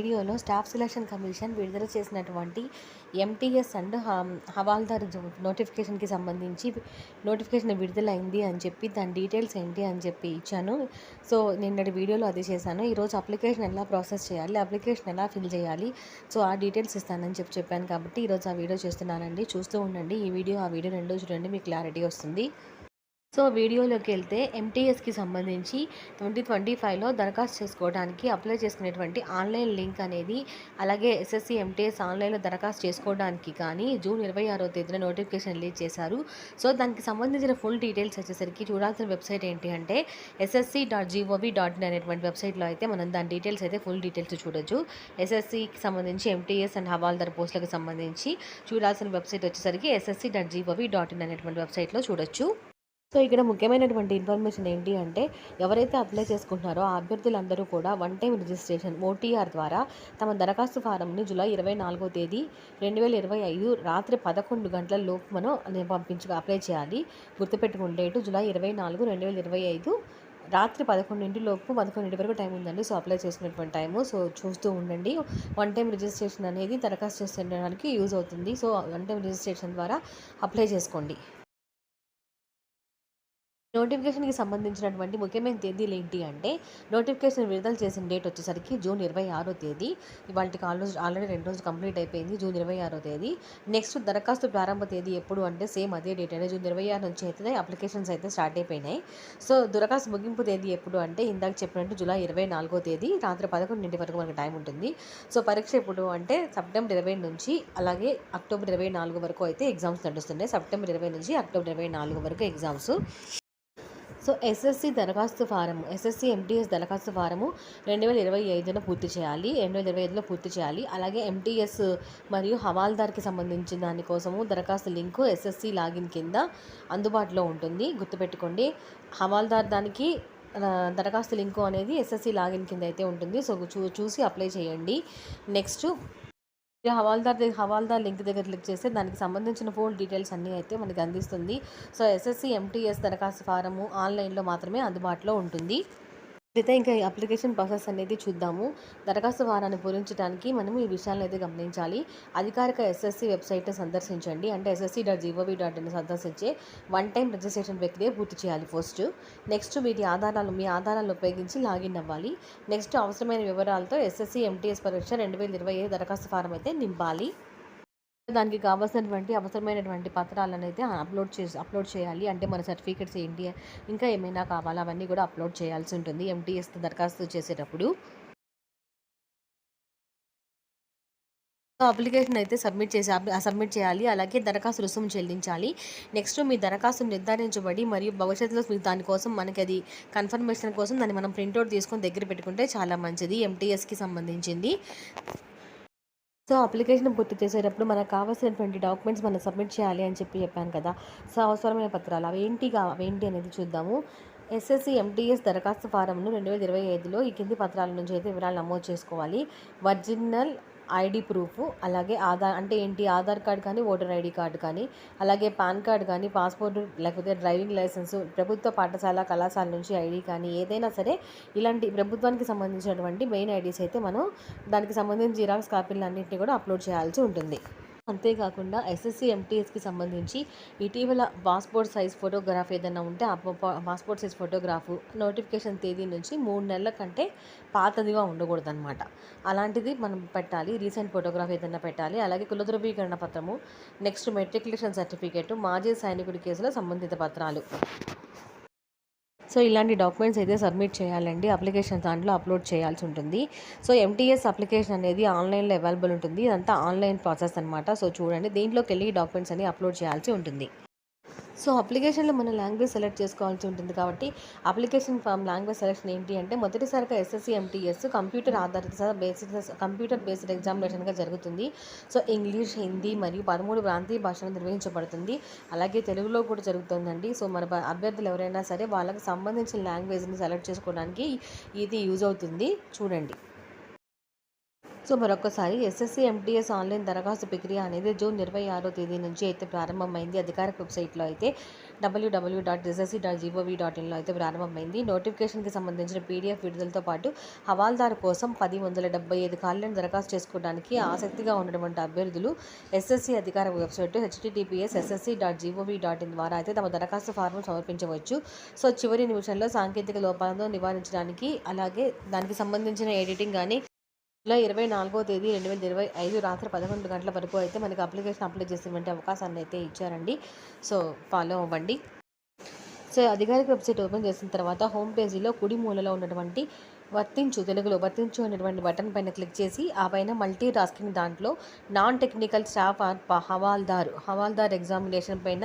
వీడియోలో staff selection commission విడుదల చేసినటువంటి ఎంటీఎస్ అండ్ హవాల్దార్ నోటిఫికేషన్కి సంబంధించి నోటిఫికేషన్ విడుదలైంది అని చెప్పి దాని డీటెయిల్స్ ఏంటి అని చెప్పి ఇచ్చాను. సో నిన్నటి వీడియోలో అది చేశాను. ఈరోజు అప్లికేషన్ ఎలా ప్రాసెస్ చేయాలి అప్లికేషన్ ఎలా ఫిల్ చేయాలి సో ఆ డీటెయిల్స్ ఇస్తానని చెప్పి చెప్పాను కాబట్టి ఈరోజు ఆ వీడియో చేస్తున్నానండి. చూస్తూ ఉండండి. ఈ వీడియో ఆ వీడియో రెండో చూడండి మీకు క్లారిటీ వస్తుంది. సో వీడియోలోకి వెళ్తే ఎంటీఎస్కి సంబంధించి ట్వంటీ ట్వంటీ ఫైవ్లో దరఖాస్తు చేసుకోవడానికి అప్లై చేసుకునేటువంటి ఆన్లైన్ లింక్ అనేది అలాగే ఎస్ఎస్సి ఎంటీఎస్ ఆన్లైన్లో దరఖాస్తు చేసుకోవడానికి కానీ జూన్ ఇరవై ఆరో తేదీన నోటిఫికేషన్ రిలీజ్ చేశారు. సో దానికి సంబంధించిన ఫుల్ డీటెయిల్స్ వచ్చేసరికి చూడాల్సిన వెబ్సైట్ ఏంటి అంటే SSC dot GOV dot in అనేటువంటి వెబ్సైట్లో అయితే మనం దాని డీటెయిల్స్ అయితే ఫుల్ డీటెయిల్స్ చూడొచ్చు. ఎస్ఎస్సికి సంబంధించి ఎంటీఎస్ అండ్ హవాల్దార్ పోస్టులకు సంబంధించి చూడాల్సిన వెబ్సైట్ వచ్చేసరికి SSC dot GOV dot in అనేటువంటి వెబ్సైట్లో చూడొచ్చు. సో ఇక్కడ ముఖ్యమైనటువంటి ఇన్ఫర్మేషన్ ఏంటి అంటే ఎవరైతే అప్లై చేసుకుంటున్నారో ఆ అభ్యర్థులందరూ కూడా వన్ టైం రిజిస్ట్రేషన్ ఓటీఆర్ ద్వారా తమ దరఖాస్తు ఫారంని జూలై ఇరవై నాలుగో తేదీ రెండు వేల ఇరవై ఐదు రాత్రి పదకొండు గంటల లోపు మనం పంపించు అప్లై చేయాలి. గుర్తుపెట్టుకుంటే ఇటు జూలై ఇరవై నాలుగు రెండు వేల ఇరవై ఐదు రాత్రి పదకొండింటి లోపు పదకొండింటి వరకు టైం ఉందండి. సో అప్లై చేసుకునేటువంటి టైము. సో చూస్తూ ఉండండి. వన్ టైం రిజిస్ట్రేషన్ అనేది దరఖాస్తు చేసుకోవడానికి యూజ్ అవుతుంది. సో వన్ టైం రిజిస్ట్రేషన్ ద్వారా అప్లై చేసుకోండి. నోటిఫికేషన్కి సంబంధించినటువంటి ముఖ్యమైన తేదీలు ఏంటి అంటే నోటిఫికేషన్ విడుదల చేసిన డేట్ వచ్చేసరికి జూన్ ఇరవై ఆరో తేదీ. ఇవాళకి ఆల్రోజు ఆల్రెడీ రెండు రోజులు కంప్లీట్ అయిపోయింది జూన్ ఇరవై ఆరో తేదీ. నెక్స్ట్ దరఖాస్తు ప్రారంభ తేదీ ఎప్పుడు అంటే సేమ్ అదే డేట్ అంటే జూన్ ఇరవై ఆరు నుంచి అయితే అప్లికేషన్స్ అయితే స్టార్ట్ అయిపోయినాయి. సో దరఖాస్తు ముగింపు తేదీ ఎప్పుడు అంటే ఇందాక చెప్పినట్టు జూలై ఇరవై నాలుగో తేదీ రాత్రి పదకొండింటి వరకు మనకు టైం ఉంటుంది. సో పరీక్ష ఎప్పుడు అంటే సెప్టెంబర్ ఇరవై నుంచి అలాగే అక్టోబర్ ఇరవై నాలుగు వరకు అయితే ఎగ్జామ్స్ నడుస్తున్నాయి. సెప్టెంబర్ ఇరవై నుంచి అక్టోబర్ ఇరవై నాలుగు వరకు ఎగ్జామ్స్. సో ఎస్ఎస్సి దరఖాస్తు ఫారము ఎస్ఎస్సి ఎంటీఎస్ దరఖాస్తు ఫారము రెండు వేల ఇరవై ఐదున పూర్తి చేయాలి. రెండు వేల ఇరవై ఐదులో పూర్తి చేయాలి. అలాగే ఎంటీఎస్ మరియు హవాల్దార్కి సంబంధించిన దానికోసము దరఖాస్తు లింకు ఎస్ఎస్సి లాగిన్ కింద అందుబాటులో ఉంటుంది. గుర్తుపెట్టుకోండి హవాల్దార్ దానికి దరఖాస్తు లింకు అనేది ఎస్ఎస్సి లాగిన్ కింద అయితే ఉంటుంది. సో చూ చూసి అప్లై చేయండి. నెక్స్ట్ హవాల్దార్ హవాల్దార్ లింక్ దగ్గర క్లిక్ చేస్తే దానికి సంబంధించిన ఫోన్ డీటెయిల్స్ అన్నీ అయితే మనకి అందిస్తుంది. సో ఎస్ఎస్సి ఎంటీఎస్ దరఖాస్తు ఫారము ఆన్లైన్లో మాత్రమే అందుబాటులో ఉంటుంది. అయితే ఇంకా ఈ అప్లికేషన్ ప్రాసెస్ అనేది చూద్దాము. దరఖాస్తు వారాన్ని పూరించడానికి మనం ఈ విషయాలను అయితే గమనించాలి. అధికారిక ఎస్ఎస్సి వెబ్సైట్ను సందర్శించండి. అంటే SSC dot GOV dot in సందర్శించే వన్ టైం రిజిస్ట్రేషన్ ప్రక్రియ పూర్తి చేయాలి ఫస్ట్. నెక్స్ట్ వీటి ఆధారాలు మీ ఆధారాలను ఉపయోగించి లాగిన్ అవ్వాలి. నెక్స్ట్ అవసరమైన వివరాలతో ఎస్ఎస్సి ఎంటీఎస్ పరీక్ష రెండు వేల ఇరవై ఐదు దరఖాస్తు ఫారం అయితే నింపాలి. దానికి కావాల్సినటువంటి అవసరమైనటువంటి పత్రాలను అయితే అప్లోడ్ చేసి అప్లోడ్ చేయాలి. అంటే మన సర్టిఫికేట్స్ ఏంటి ఇంకా ఏమైనా కావాలా అవన్నీ కూడా అప్లోడ్ చేయాల్సి ఉంటుంది. ఎంటీఎస్ దరఖాస్తు చేసేటప్పుడు. అప్లికేషన్ అయితే సబ్మిట్ చేసి సబ్మిట్ చేయాలి. అలాగే దరఖాస్తు రుసుము చెల్లించాలి. నెక్స్ట్ మీ దరఖాస్తు నిర్ధారించబడి మరియు భవిష్యత్తులో మీ దానికోసం మనకి అది కన్ఫర్మేషన్ కోసం దాన్ని మనం ప్రింట్అవుట్ తీసుకొని దగ్గర పెట్టుకుంటే చాలా మంచిది ఎంటీఎస్కి సంబంధించింది. సో అప్లికేషన్ పూర్తి చేసేటప్పుడు మనకు కావాల్సినటువంటి డాక్యుమెంట్స్ మనం సబ్మిట్ చేయాలి అని చెప్పి చెప్పాను కదా. సో అవసరమైన పత్రాలు అవి ఏంటి అవేంటి అనేది చూద్దాము. ఎస్ఎస్సి ఎంటీఎస్ దరఖాస్తు ఫారంను రెండు వేల ఇరవై ఐదులో ఈ కింది పత్రాల నుంచి అయితే వివరాలు నమోదు చేసుకోవాలి. ఒరిజినల్ ఐడి ప్రూఫ్ అలాగే ఆధార్ అంటే ఏంటి? ఆధార్ కార్డ్ కానీ ఓటర్ ఐడి కార్డు కానీ అలాగే పాన్ కార్డ్ కానీ పాస్పోర్ట్ లేకపోతే డ్రైవింగ్ లైసెన్స్ ప్రభుత్వ పాఠశాల కళాశాల నుంచి ఐడి కానీ ఏదైనా సరే ఇలాంటి ప్రభుత్వానికి సంబంధించినటువంటి మెయిన్ ఐడీస్ అయితే మనం దానికి సంబంధించిన జిరాక్స్ కాపీలు అన్నింటినీ కూడా అప్లోడ్ చేయాల్సి ఉంటుంది. అంతేకాకుండా ఎస్ఎస్సి ఎంటీఎస్కి సంబంధించి ఇటీవల పాస్పోర్ట్ సైజ్ ఫోటోగ్రాఫ్ ఏదైనా ఉంటే ఆ పాస్పోర్ట్ సైజ్ ఫోటోగ్రాఫ్ నోటిఫికేషన్ తేదీ నుంచి మూడు నెలల కంటే పాతదిగా ఉండకూడదు అనమాట అలాంటిది మనం పెట్టాలి రీసెంట్ ఫోటోగ్రాఫ్ ఏదైనా పెట్టాలి. అలాగే కుల ధృవీకరణ పత్రము నెక్స్ట్ మెట్రికులేషన్ సర్టిఫికేట్ మాజీ సైనికుడి కేసులో సంబంధిత పత్రాలు. సో ఇలాంటి డాక్యుమెంట్స్ అయితే సబ్మిట్ చేయాలండి. అప్లికేషన్ దాంట్లో అప్లోడ్ చేయాల్సి ఉంటుంది. సో ఎంటీఎస్ అప్లికేషన్ అనేది ఆన్లైన్లో అవైలబుల్ ఉంటుంది. ఇదంతా ఆన్లైన్ ప్రాసెస్ అనమాట సో చూడండి దీంట్లోకి వెళ్ళి డాక్యుమెంట్స్ అన్ని అప్లోడ్ చేయాల్సి ఉంటుంది. సో అప్లికేషన్లో మన లాంగ్వేజ్ సెలెక్ట్ చేసుకోవాల్సి ఉంటుంది కాబట్టి అప్లికేషన్ ఫామ్ లాంగ్వేజ్ సెలెక్షన్ ఏంటి అంటే మొదటిసారిగా ఎస్ఎస్సి ఎంటీఎస్ కంప్యూటర్ ఆధారిత బేసిక్ కంప్యూటర్ బేస్డ్ ఎగ్జామినేషన్గా జరుగుతుంది. సో ఇంగ్లీష్ హిందీ మరియు పదమూడు ప్రాంతీయ భాషలు నిర్వహించబడుతుంది. అలాగే తెలుగులో కూడా జరుగుతుందండి. సో మన అభ్యర్థులు ఎవరైనా సరే వాళ్ళకి సంబంధించిన లాంగ్వేజ్ని సెలెక్ట్ చేసుకోవడానికి ఇది యూజ్ అవుతుంది. చూడండి. సో మరొకసారి ఎస్ఎస్సీ ఎంటీఎస్ ఆన్లైన్ దరఖాస్తు ప్రక్రియ అనేది జూన్ ఇరవై ఆరో తేదీ నుంచి అయితే ప్రారంభమైంది. అధికారిక వెబ్సైట్లో అయితే WWW dot SSC dot GOV dot ఇన్లో అయితే ప్రారంభమైంది. నోటిఫికేషన్కి సంబంధించిన పీడిఎఫ్ విడుదలతో పాటు హవాల్దారు కోసం పది వందల డెబ్బై ఐదు కాళ్ళను దరఖాస్తు చేసుకోవడానికి ఆసక్తిగా ఉన్నటువంటి అభ్యర్థులు ఎస్ఎస్సీ అధికార website HTTPS SSC dot GOV dot in ద్వారా అయితే తమ దరఖాస్తు ఫారం సమర్పించవచ్చు. సో చివరి నిమిషంలో సాంకేతిక లోపాలను నివారించడానికి అలాగే దానికి సంబంధించిన ఎడిటింగ్ కానీ జూలై ఇరవై నాలుగో తేదీ రెండు వేల ఇరవై ఐదు రాత్రి పదకొండు గంటల వరకు అయితే మనకి అప్లికేషన్ అప్లై చేసేటువంటి అవకాశాన్ని అయితే ఇచ్చారండి. సో ఫాలో అవ్వండి. సో అధికారిక వెబ్సైట్ ఓపెన్ చేసిన తర్వాత హోమ్ పేజీలో కుడి మూలలో ఉన్నటువంటి వర్తించు తెలుగులో వర్తించు అనేటువంటి బటన్ పైన క్లిక్ చేసి ఆ పైన మల్టీ టాస్కింగ్ దాంట్లో non technical staff or havaldar. Havaldar examination పైన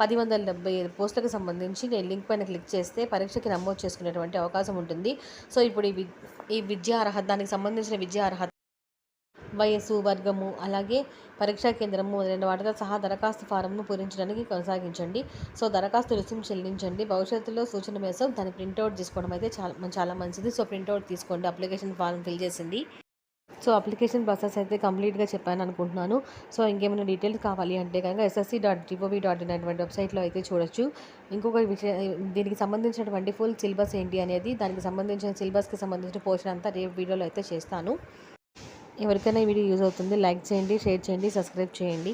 పది వందల డెబ్బై ఐదు పోస్టులకు సంబంధించి నేను లింక్ పైన క్లిక్ చేస్తే పరీక్షకి నమోదు చేసుకునేటువంటి అవకాశం ఉంటుంది. సో ఇప్పుడు ఈ వి ఈ విద్యా అర్హత దానికి సంబంధించిన విద్యా అర్హత వయస్సు వర్గము అలాగే పరీక్షా కేంద్రము మొదలైన వాటితో సహా దరఖాస్తు ఫారంను పూరించడానికి కొనసాగించండి. సో దరఖాస్తు రుసుము చెల్లించండి. భవిష్యత్తులో సూచన మేసం దాని ప్రింట్అవుట్ తీసుకోవడం అయితే చాలా చాలా మంచిది. సో ప్రింట్అవుట్ తీసుకోండి. అప్లికేషన్ ఫారం ఫిల్ చేసింది సో అప్లికేషన్ ప్రాసెస్ అయితే కంప్లీట్గా చెప్పాను అనుకుంటున్నాను. సో ఇంకేమైనా డీటెయిల్స్ కావాలి అంటే కనుక SSC dot GOV dot in అనేటువంటి వెబ్సైట్లో అయితే చూడొచ్చు. ఇంకొక విషయం దీనికి సంబంధించినటువంటి ఫుల్ సిలబస్ ఏంటి అనేది దానికి సంబంధించిన సిలబస్కి సంబంధించిన పోర్షన్ అంతా రేపు వీడియోలో అయితే చేస్తాను. ఎవరికైనా ఈ వీడియో యూజ్ అవుతుంది. లైక్ చేయండి షేర్ చేయండి సబ్స్క్రైబ్ చేయండి.